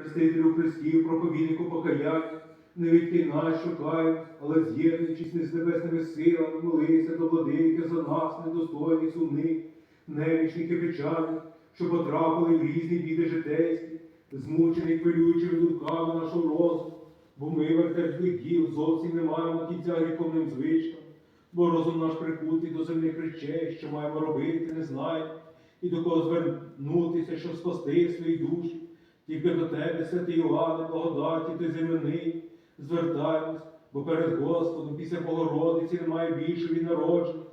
Хрестителю Христів, проповіднику покаяння, не відкинь нас шукай, але з'єднуючись не з небесними силами, молися до владики за нас, недостойних, сумних, немічних і печальних, що потрапили в різні біди житейські, змучені хвилюючими думками нашого розуму, бо ми вертепних діл зовсім не маємо кінця гріховним звичкам, бо розум наш прикутий до земних речей, що маємо робити, не знаємо, і до кого звернутися, щоб спасти свої душі. Тільки до тебе, святий Іоанне, благодаті ти земляний, звертаємось, бо перед Господом після Богородиці немає більше від народження.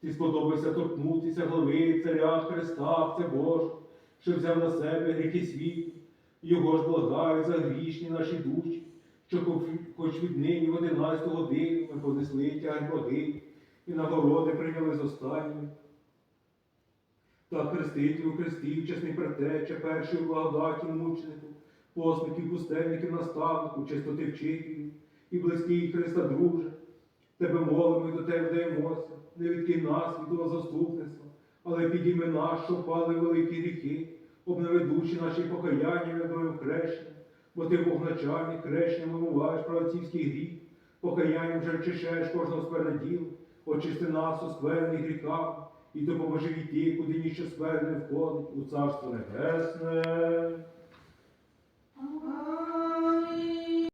Ти сподобався торкнутися глави царя Христа, це Боже, що взяв на себе гріхи світу, його ж благає за грішні наші душі, що хоч- хоч віднині в одинадцяту годину ми понесли тягар води і нагороди прийняли з останньої. Та хрестителю хрестів, чесний предтеча, першої благодаті мученику, посників, пустельників, наставнику, чистоти вчителів і близький Христа друже. Тебе молимо і до тебе вдаємося, не відкинь нас від того заступництва, але підійми нас, що впали в великі гріхи, обнови душі наші покаянням і новим хрещенням, бо ти Бог начальник, хрещенням вимиваєш правоцівський гріх, покаянням вже очищаєш кожного скверне діло, очисти нас у скверних гріхах, і допоможи війти, куди ніщо скверне входить, у царство небесне.